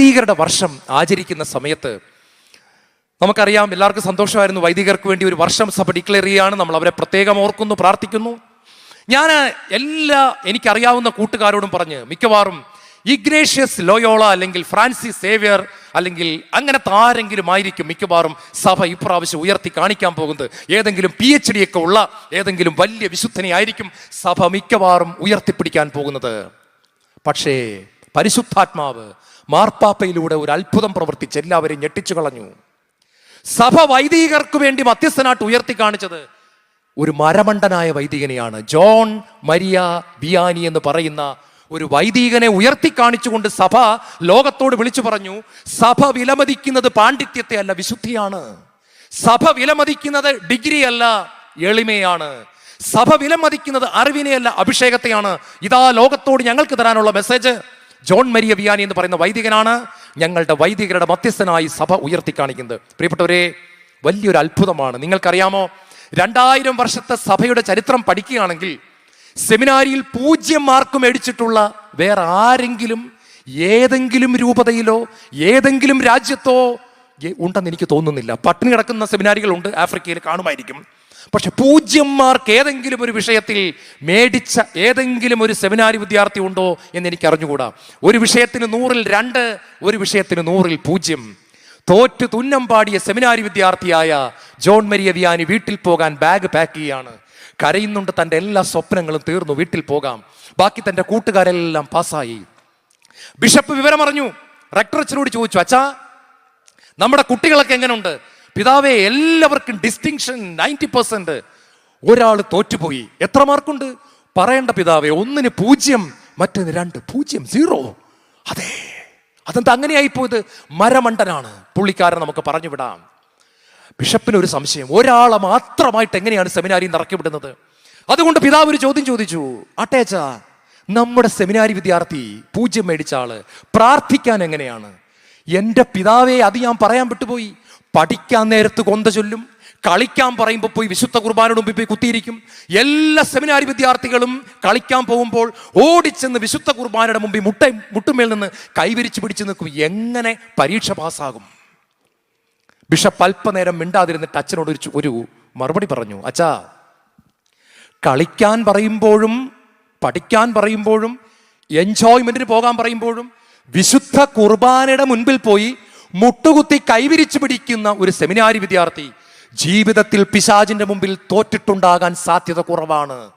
വൈദികരുടെ വർഷം ആചരിക്കുന്ന സമയത്ത് നമുക്കറിയാം എല്ലാവർക്കും സന്തോഷമായിരുന്നു. വൈദികർക്ക് വേണ്ടി ഒരു വർഷം സഭ ഡിക്ലെയർ ചെയ്യുകയാണ്. നമ്മൾ അവരെ പ്രത്യേകം ഓർക്കുന്നു പ്രാർത്ഥിക്കുന്നു. ഞാൻ എല്ലാ എനിക്കറിയാവുന്ന കൂട്ടുകാരോടും പറഞ്ഞ് മിക്കവാറും ഇഗ്നേഷ്യസ് ലോയോള അല്ലെങ്കിൽ ഫ്രാൻസിസ് സേവിയർ അല്ലെങ്കിൽ അങ്ങനത്തെ ആരെങ്കിലും ആയിരിക്കും മിക്കവാറും സഭ ഇപ്രാവശ്യം ഉയർത്തി കാണിക്കാൻ പോകുന്നത്. ഏതെങ്കിലും പി എച്ച് ഡി ഒക്കെ ഉള്ള ഏതെങ്കിലും വലിയ വിശുദ്ധനെ ആയിരിക്കും സഭ മിക്കവാറും ഉയർത്തിപ്പിടിക്കാൻ പോകുന്നത്. പക്ഷേ പരിശുദ്ധാത്മാവ് മാർപ്പാപ്പയിലൂടെ ഒരു അത്ഭുതം പ്രവർത്തിച്ച് എല്ലാവരെയും ഞെട്ടിച്ചു കളഞ്ഞു. സഭ വൈദികർക്ക് വേണ്ടി മധ്യസ്ഥനായിട്ട് ഉയർത്തി കാണിച്ചത് ഒരു മരമണ്ടനായ വൈദികനെയാണ്. ജോൺ മരിയ ബിയാനി എന്ന് പറയുന്ന ഒരു വൈദികനെ ഉയർത്തി കാണിച്ചുകൊണ്ട് സഭ ലോകത്തോട് വിളിച്ചു പറഞ്ഞു സഭ വിലമതിക്കുന്നത് പാണ്ഡിത്യത്തെ അല്ല വിശുദ്ധിയാണ്. സഭ വിലമതിക്കുന്നത് ഡിഗ്രി അല്ല എളിമയാണ്. സഭ വിലമതിക്കുന്നത് അറിവിനെയല്ല അഭിഷേകത്തെയാണ്. ഇതാ ലോകത്തോട് ഞങ്ങൾക്ക് തരാനുള്ള മെസ്സേജ്. ജോൺ മരിയ വിയാനി എന്ന് പറയുന്ന വൈദികനാണ് ഞങ്ങളുടെ വൈദികരുടെ മധ്യസ്ഥനായി സഭ ഉയർത്തി കാണിക്കുന്നത് പ്രിയപ്പെട്ടവരെ വലിയൊരു അത്ഭുതമാണ്. നിങ്ങൾക്കറിയാമോ? രണ്ടായിരം വർഷത്തെ സഭയുടെ ചരിത്രം പഠിക്കുകയാണെങ്കിൽ സെമിനാരിയിൽ പൂജ്യം മാർക്ക് മേടിച്ചിട്ടുള്ള വേറെ ആരെങ്കിലും ഏതെങ്കിലും രൂപതയിലോ ഏതെങ്കിലും രാജ്യത്തോ ഉണ്ടെന്ന് എനിക്ക് തോന്നുന്നില്ല. പട്ടിണി കിടക്കുന്ന സെമിനാരികളുണ്ട് ആഫ്രിക്കയിൽ കാണുമായിരിക്കും. പക്ഷെ പൂജ്യന്മാർക്ക് ഏതെങ്കിലും ഒരു വിഷയത്തിൽ മേടിച്ച ഏതെങ്കിലും ഒരു സെമിനാരി വിദ്യാർത്ഥി ഉണ്ടോ എന്ന് എനിക്ക് അറിഞ്ഞുകൂടാ. ഒരു വിഷയത്തിന് നൂറിൽ രണ്ട് ഒരു വിഷയത്തിന് നൂറിൽ പൂജ്യം. തോറ്റു തുന്നം പാടിയ സെമിനാരി വിദ്യാർത്ഥിയായ ജോൺ മരിയ വിയാനി വീട്ടിൽ പോകാൻ ബാഗ് പാക്ക് ചെയ്യാണ്. കരയുന്നുണ്ട് തന്റെ എല്ലാ സ്വപ്നങ്ങളും തീർന്നു വീട്ടിൽ പോകാം. ബാക്കി തന്റെ കൂട്ടുകാരെല്ലാം പാസ്സായി. ബിഷപ്പ് വിവരമറിഞ്ഞു. റെക്ടറച്ചനോട് ചോദിച്ചു അച്ഛാ നമ്മുടെ കുട്ടികളൊക്കെ എങ്ങനെയുണ്ട് പിതാവേ എല്ലാവർക്കും ഡിസ്റ്റിങ്ഷൻ നയന്റി പെർസെന്റ് ഒരാൾ തോറ്റുപോയി. എത്ര മാർക്കുണ്ട്? പറയേണ്ട പിതാവെ ഒന്നിന് പൂജ്യം മറ്റൊന്ന് രണ്ട് പൂജ്യം സീറോ അതെ. അതെന്താ അങ്ങനെയായി പോയത് മരമണ്ടനാണ്. പുള്ളിക്കാരൻ നമുക്ക് പറഞ്ഞു വിടാം ബിഷപ്പിന് ഒരു സംശയം. ഒരാളെ മാത്രമായിട്ട് എങ്ങനെയാണ് സെമിനാരി നിറക്കി വിടുന്നത് അതുകൊണ്ട് പിതാവ് ഒരു ചോദ്യം ചോദിച്ചു. അട്ടേച്ച നമ്മുടെ സെമിനാരി വിദ്യാർത്ഥി പൂജ്യം മേടിച്ച ആൾ പ്രാർത്ഥിക്കാൻ എങ്ങനെയാണ്? എന്റെ പിതാവേ അത് ഞാൻ പറയാൻ വിട്ടുപോയി. പഠിക്കാൻ നേരത്ത് കൊന്ത ചൊല്ലും കളിക്കാൻ പറയുമ്പോൾ പോയി വിശുദ്ധ കുർബാനയുടെ മുമ്പിൽ പോയി കുത്തിയിരിക്കും. എല്ലാ സെമിനാരി വിദ്യാർത്ഥികളും കളിക്കാൻ പോകുമ്പോൾ ഓടിച്ചെന്ന് വിശുദ്ധ കുർബാനയുടെ മുമ്പിൽ മുട്ട മുട്ടുമേൽ നിന്ന് കൈവിരിച്ച് പിടിച്ച് നിൽക്കും. എങ്ങനെ പരീക്ഷ പാസ്സാകും? ബിഷപ്പ് അല്പനേരം മിണ്ടാതിരുന്നിട്ട് അച്ഛനോട് ഒരു ഒരു മറുപടി പറഞ്ഞു. അച്ഛാ കളിക്കാൻ പറയുമ്പോഴും പഠിക്കാൻ പറയുമ്പോഴും എൻജോയ്മെന്റിന് പോകാൻ പറയുമ്പോഴും വിശുദ്ധ കുർബാനയുടെ മുൻപിൽ പോയി മുട്ടുകുത്തി കൈവിരിച്ചു പിടിക്കുന്ന ഒരു സെമിനാരി വിദ്യാർത്ഥി ജീവിതത്തിൽ പിശാജിന്റെ മുമ്പിൽ തോറ്റിട്ടുണ്ടാകാൻ സാധ്യത കുറവാണ്.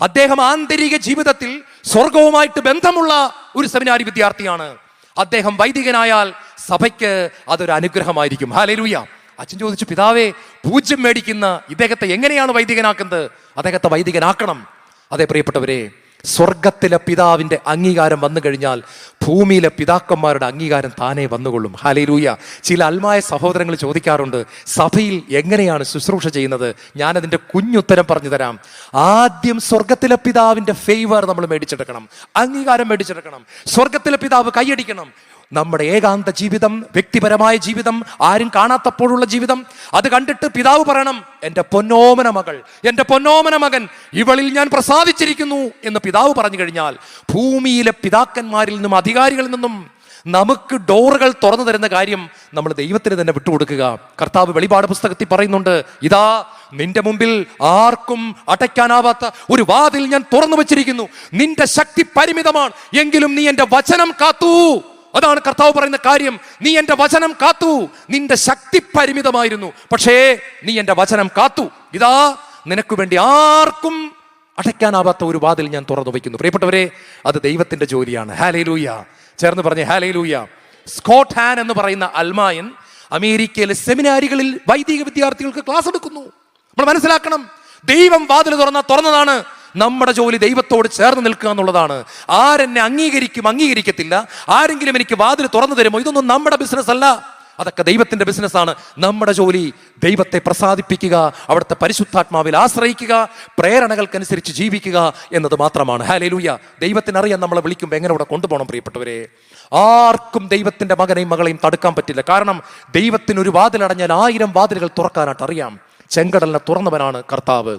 അദ്ദേഹം ആന്തരിക ജീവിതത്തിൽ സ്വർഗവുമായിട്ട് ബന്ധമുള്ള ഒരു സെമിനാരി വിദ്യാർത്ഥിയാണ്. അദ്ദേഹം വൈദികനായാൽ സഭയ്ക്ക് അതൊരു അനുഗ്രഹമായിരിക്കും. ഹാലലൂയ അച്ഛൻ ചോദിച്ചു പിതാവേ പൂജ്യം മേടിക്കുന്ന ഇദ്ദേഹത്തെ എങ്ങനെയാണ് വൈദികനാക്കുന്നത്? അദ്ദേഹത്തെ വൈദികനാക്കണം. അതെ പ്രിയപ്പെട്ടവരെ സ്വർഗത്തിലെ പിതാവിന്റെ അംഗീകാരം വന്നു കഴിഞ്ഞാൽ ഭൂമിയിലെ പിതാക്കന്മാരുടെ അംഗീകാരം താനേ വന്നുകൊള്ളും. ഹാലിരൂയ ചില അൽമായ സഹോദരങ്ങൾ ചോദിക്കാറുണ്ട് സഭയിൽ എങ്ങനെയാണ് ശുശ്രൂഷ ചെയ്യുന്നത്? ഞാനതിന്റെ കുഞ്ഞുത്തരം പറഞ്ഞു തരാം. ആദ്യം സ്വർഗത്തിലെ പിതാവിന്റെ ഫേവർ നമ്മൾ മേടിച്ചെടുക്കണം. അംഗീകാരം മേടിച്ചെടുക്കണം. സ്വർഗത്തിലെ പിതാവ് കൈയടിക്കണം. നമ്മുടെ ഏകാന്ത ജീവിതം വ്യക്തിപരമായ ജീവിതം ആരും കാണാത്തപ്പോഴുള്ള ജീവിതം. അത് കണ്ടിട്ട് പിതാവ് പറയണം എന്റെ പൊന്നോമന മകൾ എന്റെ പൊന്നോമന മകൻ ഇവളിൽ ഞാൻ പ്രസാദിച്ചിരിക്കുന്നു. എന്ന് പിതാവ് പറഞ്ഞു കഴിഞ്ഞാൽ ഭൂമിയിലെ പിതാക്കന്മാരിൽ നിന്നും അധികാരികളിൽ നിന്നും നമുക്ക് ഡോറുകൾ തുറന്നു തരുന്ന കാര്യം നമ്മൾ ദൈവത്തിന് തന്നെ വിട്ടുകൊടുക്കുക. കർത്താവ് വെളിപാട് പുസ്തകത്തിൽ പറയുന്നുണ്ട് ഇതാ നിന്റെ മുമ്പിൽ ആർക്കും അടയ്ക്കാനാവാത്ത ഒരു വാതിൽ ഞാൻ തുറന്നു വച്ചിരിക്കുന്നു. നിന്റെ ശക്തി പരിമിതമാണ്. എങ്കിലും നീ എന്റെ വചനം കാത്തു. അതാണ് കർത്താവ് പറയുന്ന കാര്യം. നീ എന്റെ വചനം കാത്തു. നിന്റെ ശക്തി പരിമിതമായിരുന്നു. പക്ഷേ നീ എന്റെ വചനം കാത്തു. ഇതാ നിനക്ക് വേണ്ടി ആർക്കും അടയ്ക്കാനാവാത്ത ഒരു വാതിൽ ഞാൻ തുറന്നു വയ്ക്കുന്നു പ്രിയപ്പെട്ടവരെ അത് ദൈവത്തിന്റെ ജോലിയാണ്. ഹാലേലൂയ ചേർന്ന് പറഞ്ഞ ഹാലേലൂയ സ്കോട്ട് ഹാൻ എന്ന് പറയുന്ന അൽമായൻ അമേരിക്കയിലെ സെമിനാരികളിൽ വൈദിക വിദ്യാർത്ഥികൾക്ക് ക്ലാസ് എടുക്കുന്നു. നമ്മൾ മനസ്സിലാക്കണം ദൈവം വാതിൽ തുറന്ന തുറന്നതാണ്. നമ്മുടെ ജോലി ദൈവത്തോട് ചേർന്ന് നിൽക്കുക എന്നുള്ളതാണ്. ആരെന്നെ അംഗീകരിക്കും അംഗീകരിക്കത്തില്ല. ആരെങ്കിലും എനിക്ക് വാതിൽ തുറന്നു തരുമോ? ഇതൊന്നും നമ്മുടെ ബിസിനസ് അല്ല. അതൊക്കെ ദൈവത്തിന്റെ ബിസിനസ്സാണ് നമ്മുടെ ജോലി ദൈവത്തെ പ്രസാദിപ്പിക്കുക അവിടുത്തെ പരിശുദ്ധാത്മാവിൽ ആശ്രയിക്കുക പ്രേരണകൾക്കനുസരിച്ച് ജീവിക്കുക എന്നത് മാത്രമാണ്. ഹാലേലൂയ ദൈവത്തിനറിയാൻ നമ്മളെ വിളിക്കുമ്പോൾ എങ്ങനെ ഇവിടെ കൊണ്ടുപോകണം പ്രിയപ്പെട്ടവരെ? ആർക്കും ദൈവത്തിന്റെ മകനെയും മകളെയും തടുക്കാൻ പറ്റില്ല. കാരണം ദൈവത്തിന് ഒരു വാതിലടഞ്ഞാൽ ആയിരം വാതിലുകൾ തുറക്കാനായിട്ട് അറിയാം. ചെങ്കടലിനെ തുറന്നവനാണ് കർത്താവ്.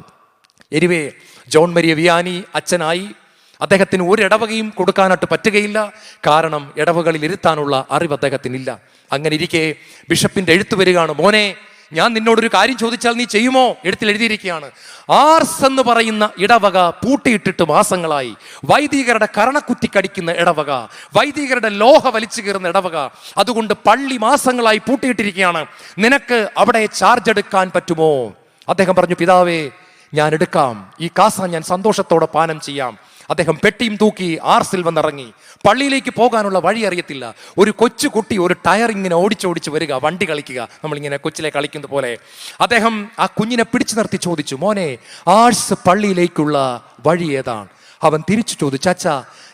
എരിവേ ജോൺ മരിയ വിയാനി അച്ഛനായി അദ്ദേഹത്തിന് ഒരു ഇടവകയും കൊടുക്കാനായിട്ട് പറ്റുകയില്ല. കാരണം ഇടവകളിൽ ഇരുത്താനുള്ള അറിവ് അദ്ദേഹത്തിനില്ല. അങ്ങനെ ഇരിക്കെ ബിഷപ്പിന്റെ എഴുത്ത് വരികയാണ് മോനെ ഞാൻ നിന്നോടൊരു കാര്യം ചോദിച്ചാൽ നീ ചെയ്യുമോ? എഴുത്തിൽ എഴുതിയിരിക്കുകയാണ്. ആർസ് എന്ന് പറയുന്ന ഇടവക പൂട്ടിയിട്ടിട്ട് മാസങ്ങളായി. വൈദികരുടെ കരണക്കുറ്റി കടിക്കുന്ന ഇടവക വൈദികരുടെ ലോഹ വലിച്ചു കയറുന്ന ഇടവക അതുകൊണ്ട് പള്ളി മാസങ്ങളായി പൂട്ടിയിട്ടിരിക്കുകയാണ്. നിനക്ക് അവിടെ ചാർജ് എടുക്കാൻ പറ്റുമോ? അദ്ദേഹം പറഞ്ഞു പിതാവേ ഞാൻ എടുക്കാം. ഈ കാസ ഞാൻ സന്തോഷത്തോടെ പാനം ചെയ്യാം. അദ്ദേഹം പെട്ടിയും തൂക്കി ആർസിൽ വന്നിറങ്ങി. പള്ളിയിലേക്ക് പോകാനുള്ള വഴി അറിയത്തില്ല. ഒരു കൊച്ചു കുട്ടി ഒരു ടയർ ഇങ്ങനെ ഓടിച്ചോടിച്ച് വരിക വണ്ടി കളിക്കുക. നമ്മളിങ്ങനെ കൊച്ചിലെ കളിക്കുന്നത് പോലെ. അദ്ദേഹം ആ കുഞ്ഞിനെ പിടിച്ചു നിർത്തി ചോദിച്ചു മോനെ ആർസ് പള്ളിയിലേക്കുള്ള വഴി ഏതാണ്? അവൻ തിരിച്ചു ചോദിച്ചു അച്ഛ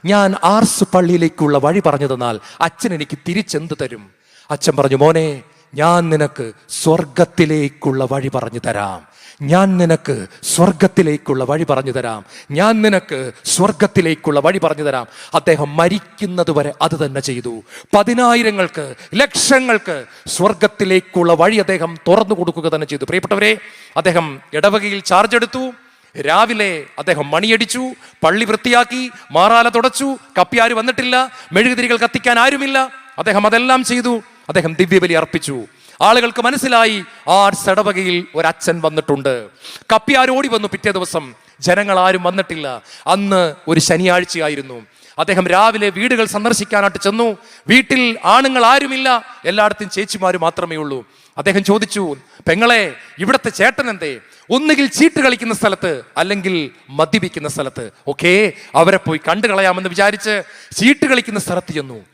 ഞാൻ ആർസ് പള്ളിയിലേക്കുള്ള വഴി പറഞ്ഞു തന്നാൽ അച്ഛൻ എനിക്ക് തിരിച്ചെന്ത് തരും? അച്ഛൻ പറഞ്ഞു മോനെ ഞാൻ നിനക്ക് സ്വർഗത്തിലേക്കുള്ള വഴി പറഞ്ഞു തരാം. ഞാൻ നിനക്ക് സ്വർഗത്തിലേക്കുള്ള വഴി പറഞ്ഞു തരാം. ഞാൻ നിനക്ക് സ്വർഗത്തിലേക്കുള്ള വഴി പറഞ്ഞു തരാം. അദ്ദേഹം മരിക്കുന്നത് വരെ അത് തന്നെ ചെയ്തു. പതിനായിരങ്ങൾക്ക് ലക്ഷങ്ങൾക്ക് സ്വർഗത്തിലേക്കുള്ള വഴി അദ്ദേഹം തുറന്നു കൊടുക്കുക തന്നെ ചെയ്തു. പ്രിയപ്പെട്ടവരെ അദ്ദേഹം ഇടവകയിൽ ചാർജ് എടുത്തു. രാവിലെ അദ്ദേഹം മണിയടിച്ചു പള്ളി വൃത്തിയാക്കി മാറാല തുടച്ചു കപ്പിയാര് വന്നിട്ടില്ല മെഴുകുതിരികൾ കത്തിക്കാൻ ആരുമില്ല. അദ്ദേഹം അതെല്ലാം ചെയ്തു. അദ്ദേഹം ദിവ്യബലി അർപ്പിച്ചു. ആളുകൾക്ക് മനസ്സിലായി ആ സടവകയിൽ ഒരച്ഛൻ വന്നിട്ടുണ്ട്. കപ്പി ആരോടി വന്നു പിറ്റേ ദിവസം. ജനങ്ങൾ ആരും വന്നിട്ടില്ല. അന്ന് ഒരു ശനിയാഴ്ചയായിരുന്നു. അദ്ദേഹം രാവിലെ വീടുകൾ സന്ദർശിക്കാനായിട്ട് ചെന്നു. വീട്ടിൽ ആണുങ്ങൾ ആരുമില്ല. എല്ലായിടത്തും ചേച്ചിമാര് മാത്രമേ ഉള്ളൂ. അദ്ദേഹം ചോദിച്ചു പെങ്ങളെ ഇവിടത്തെ ചേട്ടൻ എന്തേ? ഒന്നുകിൽ ചീട്ട് കളിക്കുന്ന സ്ഥലത്ത് അല്ലെങ്കിൽ മദ്യപിക്കുന്ന സ്ഥലത്ത്? ഓക്കേ അവരെ പോയി കണ്ടു കളയാമെന്ന് വിചാരിച്ച് ചീട്ട് കളിക്കുന്ന സ്ഥലത്ത് ചെന്നു.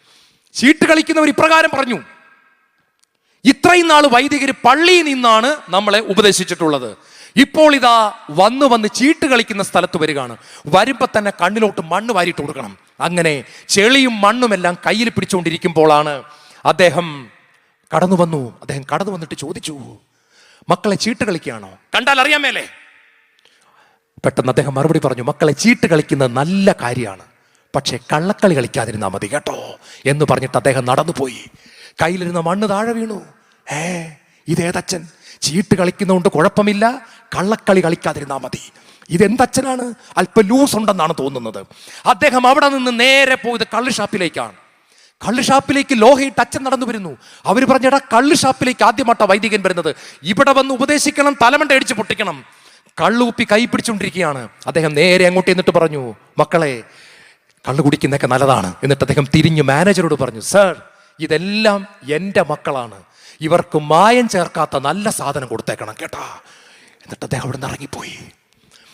ചീട്ട് കളിക്കുന്നവർ ഇപ്രകാരം പറഞ്ഞു ഇത്രയും നാൾ വൈദികർ പള്ളിയിൽ നിന്നാണ് നമ്മളെ ഉപദേശിച്ചിട്ടുള്ളത്. ഇപ്പോൾ ഇതാ വന്ന് വന്ന് ചീട്ട് കളിക്കുന്ന സ്ഥലത്ത് വരികയാണ്. വരുമ്പോൾ തന്നെ കണ്ണിലോട്ട് മണ്ണ് വാരിയിട്ട് കൊടുക്കണം. അങ്ങനെ ചെളിയും മണ്ണുമെല്ലാം കയ്യിൽ പിടിച്ചുകൊണ്ടിരിക്കുമ്പോഴാണ് അദ്ദേഹം കടന്നു വന്നു. അദ്ദേഹം കടന്നു വന്നിട്ട് ചോദിച്ചു മക്കളെ ചീട്ട് കളിക്കുകയാണോ? കണ്ടാൽ അറിയാമേലേ പെട്ടെന്ന് അദ്ദേഹം മറുപടി പറഞ്ഞു മക്കളെ ചീട്ട് കളിക്കുന്നത് നല്ല കാര്യമാണ്. പക്ഷേ കള്ളക്കളി കളിക്കാതിരുന്നാൽ മതി കേട്ടോ എന്ന് പറഞ്ഞിട്ട് അദ്ദേഹം നടന്നുപോയി. കയ്യിലിരുന്ന മണ്ണ് താഴെ വീണു. ഏ ഇതേതച്ഛൻ. ചീട്ട് കളിക്കുന്നതുകൊണ്ട് കുഴപ്പമില്ല. കള്ളക്കളി കളിക്കാതിരുന്നാൽ മതി. ഇതെന്തച്ഛനാണ്? അല്പം ലൂസ് ഉണ്ടെന്നാണ് തോന്നുന്നത്. അദ്ദേഹം അവിടെ നിന്ന് നേരെ പോയത് കള്ള് ഷാപ്പിലേക്കാണ് കള്ള് ഷാപ്പിലേക്ക് ലോഹയിട്ട് അച്ഛൻ നടന്നു വരുന്നു. അവർ പറഞ്ഞടാ കള്ള് ഷാപ്പിലേക്ക് ആദ്യമായിട്ടാ വൈദികൻ വരുന്നത്. ഇവിടെ വന്ന് ഉപദേശിക്കണം തലമണ്ട അടിച്ച് പൊട്ടിക്കണം. കള്ളുപ്പി കൈ പിടിച്ചുകൊണ്ടിരിക്കുകയാണ്. അദ്ദേഹം നേരെ അങ്ങോട്ട് എന്നിട്ട് പറഞ്ഞു മക്കളെ കള്ളു കുടിക്കുന്നതൊക്കെ നല്ലതാണ്. എന്നിട്ട് അദ്ദേഹം തിരിഞ്ഞു മാനേജരോട് പറഞ്ഞു സർ ഇതെല്ലാം എന്റെ മക്കളാണ്. ഇവർക്ക് മായം ചേർക്കാത്ത നല്ല സാധനം കൊടുത്തേക്കണം കേട്ടാ. എന്നിട്ട് അദ്ദേഹം അവിടെ നിന്ന് ഇറങ്ങിപ്പോയി.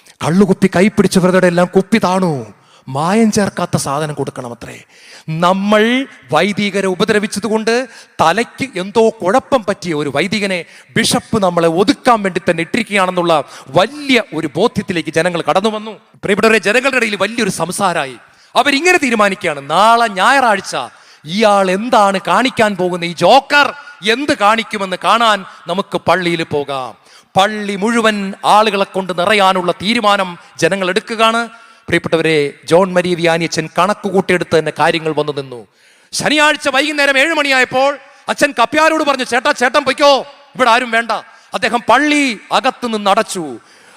കള്ളുകുപ്പി കൈ പിടിച്ചവരുടെ എല്ലാം കുപ്പി താണു. മായം ചേർക്കാത്ത സാധനം കൊടുക്കണം അത്രേ നമ്മൾ വൈദികരെ ഉപദ്രവിച്ചതുകൊണ്ട് തലയ്ക്ക് എന്തോ കുഴപ്പം പറ്റിയ ഒരു വൈദികനെ ബിഷപ്പ് നമ്മളെ ഒതുക്കാൻ വേണ്ടി തന്നെ ഇട്ടിരിക്കുകയാണെന്നുള്ള വലിയ ഒരു ബോധ്യത്തിലേക്ക് ജനങ്ങൾ കടന്നു വന്നു. പ്രിയപ്പെട്ടവരെ ജനങ്ങളുടെ ഇടയിൽ വലിയൊരു സംസാരമായി. അവരിങ്ങനെ തീരുമാനിക്കുകയാണ്. നാളെ ഞായറാഴ്ച ഇയാൾ എന്താണ് കാണിക്കാൻ പോകുന്ന ഈ ജോക്കർ എന്ത് കാണിക്കുമെന്ന് കാണാൻ നമുക്ക് പള്ളിയിൽ പോകാം. പള്ളി മുഴുവൻ ആളുകളെ കൊണ്ട് നിറയാനുള്ള തീരുമാനം ജനങ്ങൾ എടുക്കുകയാണ്. പ്രിയപ്പെട്ടവരെ ജോൺ മരി വ്യാനിയച്ചൻ കണക്ക് കൂട്ടിയെടുത്ത് തന്നെ കാര്യങ്ങൾ വന്നു നിന്നു. ശനിയാഴ്ച വൈകുന്നേരം ഏഴ് മണിയായപ്പോൾ അച്ഛൻ കപ്പ്യാരോട് പറഞ്ഞു ചേട്ടാ ചേട്ടൻ പൊയ്ക്കോ. ഇവിടെ ആരും വേണ്ട. അദ്ദേഹം പള്ളി അകത്തു നിന്ന് അടച്ചു.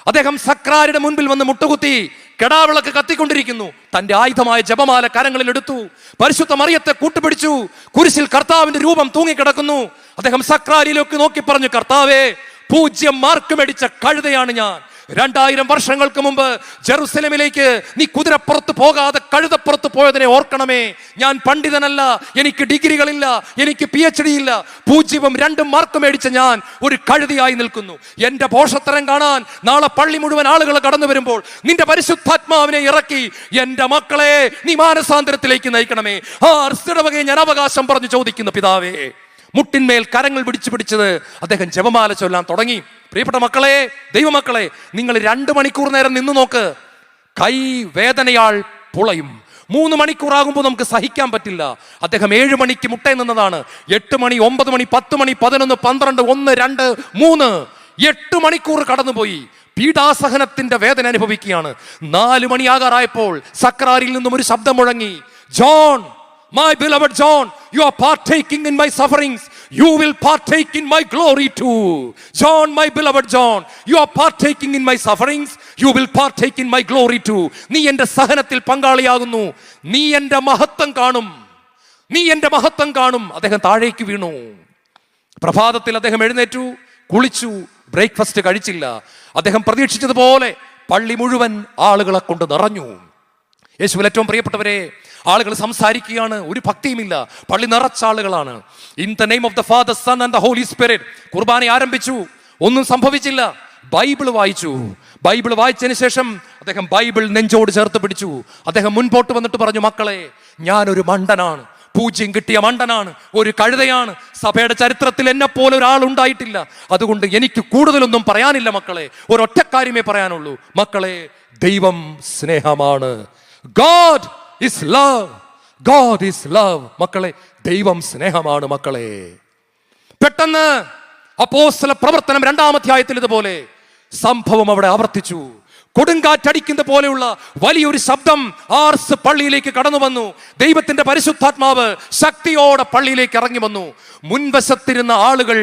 അദ്ദേഹം സക്രാരുടെ മുൻപിൽ വന്ന് മുട്ടുകുത്തി കെടാവിളക്ക് കത്തിക്കൊണ്ടിരിക്കുന്നു. തന്റെ ആയുധമായ ജപമാല കരങ്ങളിൽ എടുത്തു. പരിശുദ്ധ മറിയത്തെ കൂട്ടുപിടിച്ചു. കുരിശിൽ കർത്താവിന്റെ രൂപം തൂങ്ങിക്കിടക്കുന്നു. അദ്ദേഹം സക്രാരിയിലേക്ക് നോക്കി പറഞ്ഞു കർത്താവേ പൂജ്യം മാർക്ക് മേടിച്ച കഴുതയാണ് ഞാൻ. രണ്ടായിരം വർഷങ്ങൾക്ക് മുമ്പ് ജെറുസലമിലേക്ക് നീ കുതിരപ്പുറത്ത് പോകാതെ കഴുതപ്പുറത്ത് പോയതിനെ ഓർക്കണമേ. ഞാൻ പണ്ഡിതനല്ല എനിക്ക് ഡിഗ്രികളില്ല എനിക്ക് പി എച്ച് ഡി ഇല്ല. പൂജ്യവും രണ്ടും മാർക്ക് മേടിച്ച ഞാൻ ഒരു കഴുതിയായി നിൽക്കുന്നു. എന്റെ പോഷത്തരം കാണാൻ നാളെ പള്ളി മുഴുവൻ ആളുകൾ കടന്നു വരുമ്പോൾ നിന്റെ പരിശുദ്ധാത്മാവിനെ ഇറക്കി എന്റെ മക്കളെ നീ മാനസാന്തരത്തിലേക്ക് നയിക്കണമേ. ആ അർസ്ഥിടവകയെ ഞാൻ അവകാശം പറഞ്ഞു ചോദിക്കുന്നു പിതാവേ. മുട്ടിന്മേൽ കരങ്ങൾ പിടിച്ചു പിടിച്ചത് അദ്ദേഹം ജപമാല ചൊല്ലാൻ തുടങ്ങി. പ്രിയപ്പെട്ട മക്കളെ ദൈവമക്കളെ നിങ്ങൾ രണ്ട് മണിക്കൂർ നേരം നിന്ന് നോക്ക്. കൈ വേദനയാൾ പുളയും. മൂന്ന് മണിക്കൂറാകുമ്പോൾ നമുക്ക് സഹിക്കാൻ പറ്റില്ല. അദ്ദേഹം ഏഴ് മണിക്ക് മുട്ട നിന്നതാണ്. എട്ട് മണി ഒമ്പത് മണി പത്ത് മണി പതിനൊന്ന് പന്ത്രണ്ട് ഒന്ന് രണ്ട് മൂന്ന്. എട്ട് മണിക്കൂർ കടന്നുപോയി. പീഡാസഹനത്തിന്റെ വേദന അനുഭവിക്കുകയാണ്. നാല് മണിയാകാറായപ്പോൾ സക്രാരിൽ നിന്നും ഒരു ശബ്ദം മുഴങ്ങി. John my beloved John you are partaking in my sufferings you will partake in my glory too. John, my beloved John, you are partaking in my sufferings, you will partake in my glory too. നീ എന്റെ സഹനത്തിൽ പങ്കാളിയാകുന്നു. നീ എന്റെ മഹത്വം കാണും. നീ എന്റെ മഹത്വം കാണും. അദ്ദേഹം താഴേക്ക് വീണു. പ്രഭാതത്തിൽ അദ്ദേഹം എഴുന്നേറ്റു. കുളിച്ചു. ബ്രേക്ക്ഫാസ്റ്റ് കഴിച്ചില്ല. അദ്ദേഹം പ്രതീക്ഷിച്ചതുപോലെ പള്ളി മുഴുവൻ ആളുകളെ കൊണ്ട് നിറഞ്ഞു. യേശുവിൽ ഏറ്റവും പ്രിയപ്പെട്ടവരെ ആളുകൾ സംസാരിക്കുകയാണ് ഒരു ഭക്തിയുമില്ല. പള്ളി നിറച്ച ആളുകളാണ്. In the name of the Father Son and the Holy Spirit കുർബാന ആരംഭിച്ചു. ഒന്നും സംഭവിച്ചില്ല. ബൈബിൾ വായിച്ചു. ബൈബിൾ വായിച്ചതിന് ശേഷം അദ്ദേഹം ബൈബിൾ നെഞ്ചോട് ചേർത്ത് പിടിച്ചു. അദ്ദേഹം മുൻപോട്ട് വന്നിട്ട് പറഞ്ഞു മക്കളെ ഞാനൊരു മണ്ടനാണ്. പൂജ്യം കിട്ടിയ മണ്ടനാണ്. ഒരു കഴുതയാണ്. സഭയുടെ ചരിത്രത്തിൽ എന്നെ പോലെ ഒരാൾ ഉണ്ടായിട്ടില്ല. അതുകൊണ്ട് എനിക്ക് കൂടുതലൊന്നും പറയാനില്ല മക്കളെ. ഒരൊറ്റ കാര്യമേ പറയാനുള്ളൂ. മക്കളെ ദൈവം സ്നേഹമാണ്. God is love God is love മക്കളെ ദൈവം സ്നേഹമാണ് മക്കളെ. പെട്ടെന്ന് അപ്പോസ്തല പ്രവർത്തനം രണ്ടാമധ്യായത്തിൽ ഇതുപോലെ സംഭവം അവിടെ ആവർത്തിച്ചു. കൊടുങ്കാറ്റടിക്കുന്ന പോലെയുള്ള വലിയൊരു ശബ്ദം ആർസ് പള്ളിയിലേക്ക് കടന്നു വന്നു. ദൈവത്തിന്റെ പരിശുദ്ധാത്മാവ് ശക്തിയോടെ പള്ളിയിലേക്ക് ഇറങ്ങി വന്നു. മുൻവശത്തിരുന്ന ആളുകൾ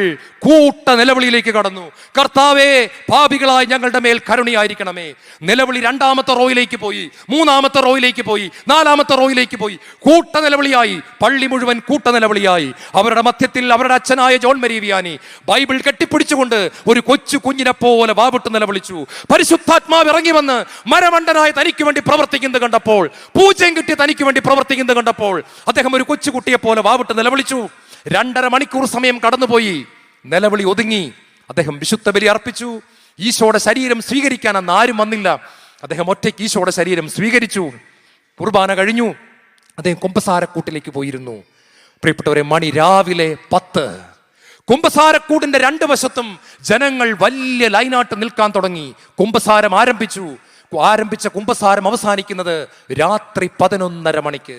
കൂട്ട നിലവിളിയിലേക്ക് കടന്നു. കർത്താവേ പാപികളായി ഞങ്ങളുടെ മേൽ കരുണയായിരിക്കണമേ. നിലവിളി രണ്ടാമത്തെ റോയിലേക്ക് പോയി മൂന്നാമത്തെ റോയിലേക്ക് പോയി നാലാമത്തെ റോയിലേക്ക് പോയി. കൂട്ട നിലവിളിയായി പള്ളി മുഴുവൻ കൂട്ട നിലവിളിയായി. അവരുടെ മധ്യത്തിൽ അവരുടെ അച്ഛനായ ജോൺ മരീവിയാനി ബൈബിൾ കെട്ടിപ്പിടിച്ചുകൊണ്ട് ഒരു കൊച്ചു കുഞ്ഞിനെ പോലെ വാവിട്ട് നിലവിളിച്ചു. പരിശുദ്ധാത്മാവ് ഇറങ്ങി വന്ന് മരമണ്ടനായ തനിക്ക് വേണ്ടി പ്രവർത്തിക്കുന്നത് കണ്ടപ്പോൾ പൂജ്യം കിട്ടി തനിക്ക് വേണ്ടി പ്രവർത്തിക്കുന്നത് കണ്ടപ്പോൾ അദ്ദേഹം ഒരു കൊച്ചുകുട്ടിയെ പോലെ വാവിട്ട് നിലവിളിച്ചു. രണ്ടര മണിക്കൂർ സമയം കടന്നുപോയി. നിലവിളി ഒതുങ്ങി. അദ്ദേഹം വിശുദ്ധ ബലി അർപ്പിച്ചു. ഈശോയുടെ ശരീരം സ്വീകരിക്കാൻ അന്ന് ആരും വന്നില്ല. അദ്ദേഹം ഒറ്റയ്ക്ക് ഈശോയുടെ ശരീരം സ്വീകരിച്ചു. കുർബാന കഴിഞ്ഞു. അദ്ദേഹം കുമ്പസാരക്കൂട്ടിലേക്ക് പോയിരുന്നു. പ്രിയപ്പെട്ടവരെ മണി രാവിലെ പത്ത്. കുംഭസാരക്കൂടിന്റെ രണ്ട് വശത്തും ജനങ്ങൾ വലിയ ലൈനാട്ട് നിൽക്കാൻ തുടങ്ങി. കുംഭസാരം ആരംഭിച്ചു. ആരംഭിച്ച കുംഭസാരം അവസാനിക്കുന്നത് രാത്രി പതിനൊന്നര മണിക്ക്.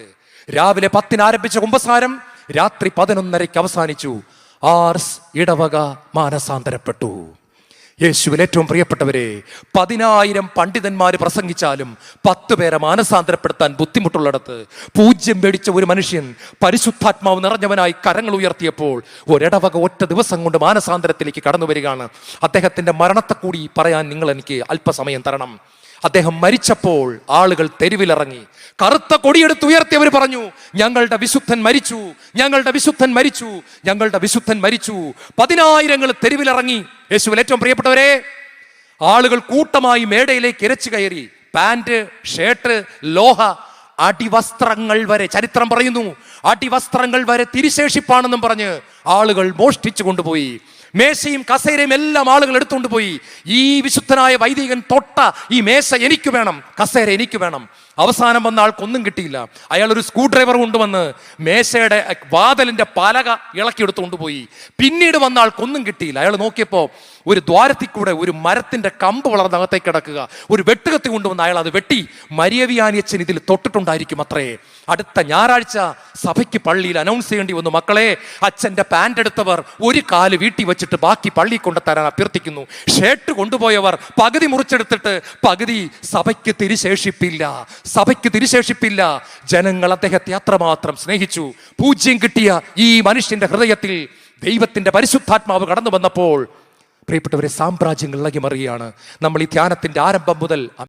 രാവിലെ പത്തിന് ആരംഭിച്ച കുംഭസാരം രാത്രി പതിനൊന്നരയ്ക്ക് അവസാനിച്ചു. ആർസ് ഇടവക മാനസാന്തരപ്പെട്ടു. യേശുവിൽ ഏറ്റവും പ്രിയപ്പെട്ടവരെ പതിനായിരം പണ്ഡിതന്മാർ പ്രസംഗിച്ചാലും പത്ത് പേരെ മാനസാന്തരപ്പെടുത്താൻ ബുദ്ധിമുട്ടുള്ളിടത്ത് പൂജ്യം മേടിച്ച ഒരു മനുഷ്യൻ പരിശുദ്ധാത്മാവ് നിറഞ്ഞവനായി കരങ്ങൾ ഉയർത്തിയപ്പോൾ ഒരിടവക ഒറ്റ ദിവസം കൊണ്ട് മാനസാന്തരത്തിലേക്ക് കടന്നു വരികയാണ്. അദ്ദേഹത്തിന്റെ മരണത്തെ കൂടി പറയാൻ നിങ്ങൾ എനിക്ക് അല്പസമയം തരണം. അദ്ദേഹം മരിച്ചപ്പോൾ ആളുകൾ തെരുവിലിറങ്ങി. കറുത്ത കൊടിയെടുത്ത് ഉയർത്തിയവർ പറഞ്ഞു ഞങ്ങളുടെ വിശുദ്ധൻ മരിച്ചു ഞങ്ങളുടെ വിശുദ്ധൻ മരിച്ചു ഞങ്ങളുടെ വിശുദ്ധൻ മരിച്ചു. പതിനായിരങ്ങൾ തെരുവിലിറങ്ങി. യേശുവിൽ ഏറ്റവും പ്രിയപ്പെട്ടവരെ ആളുകൾ കൂട്ടമായി മേടയിലേക്ക് ഇരച്ചു കയറി. പാന്റ് ഷർട്ട് ലോഹ അടിവസ്ത്രങ്ങൾ വരെ ചരിത്രം പറയുന്നു. അടിവസ്ത്രങ്ങൾ വരെ തിരിശേഷിപ്പാണെന്നും പറഞ്ഞ് ആളുകൾ മോഷ്ടിച്ചു കൊണ്ടുപോയി. മേശയും കസേരയും എല്ലാം ആളുകൾ എടുത്തുകൊണ്ട് പോയി. ഈ വിശുദ്ധനായ വൈദികൻ തൊട്ട ഈ മേശ എനിക്ക് വേണം കസേര എനിക്ക് വേണം. അവസാനം വന്ന ആൾക്കൊന്നും കിട്ടിയില്ല. അയാൾ ഒരു സ്ക്രൂ ഡ്രൈവർ കൊണ്ടുവന്ന് മേശയുടെ വാതലിന്റെ പലക ഇളക്കിയെടുത്ത് കൊണ്ടുപോയി പിന്നീട് വന്ന ആൾക്കൊന്നും കിട്ടിയില്ല. അയാൾ നോക്കിയപ്പോൾ ഒരു ദ്വാരത്തിൽ കൂടെ ഒരു മരത്തിന്റെ കമ്പ് വളർന്ന അകത്തേക്ക് കിടക്കുക. ഒരു വെട്ടുകത്തി കൊണ്ടുവന്ന് അയാൾ അത് വെട്ടി മരിയവിയാനിയച്ചൻ ഇതിൽ തൊട്ടിട്ടുണ്ടായിരിക്കും അത്രേ. അടുത്ത ഞായറാഴ്ച സഭയ്ക്ക് പള്ളിയിൽ അനൗൺസ് ചെയ്യേണ്ടി വന്നു. മക്കളെ അച്ഛന്റെ പാന്റ് എടുത്തവർ ഒരു കാൽ വീട്ടിൽ വെച്ചിട്ട് ബാക്കി പള്ളി കൊണ്ടുതരാൻ അഭ്യർത്ഥിക്കുന്നു. ഷേർട്ട് കൊണ്ടുപോയവർ പകുതി മുറിച്ചെടുത്തിട്ട് പകുതി സഭയ്ക്ക് തിരിശേഷിപ്പില്ല. സഭയ്ക്ക് തിരിശേഷിപ്പില്ല. ജനങ്ങൾ അദ്ദേഹത്തെ അത്രമാത്രം സ്നേഹിച്ചു. പൂജ്യം കിട്ടിയ ഈ മനുഷ്യന്റെ ഹൃദയത്തിൽ ദൈവത്തിന്റെ പരിശുദ്ധാത്മാവ് കടന്നു വന്നപ്പോൾ പ്രിയപ്പെട്ടവരെ സാമ്രാജ്യങ്ങൾ മറിയാണ് നമ്മൾ ഈ ധ്യാനത്തിന്റെ ആരംഭം മുതൽ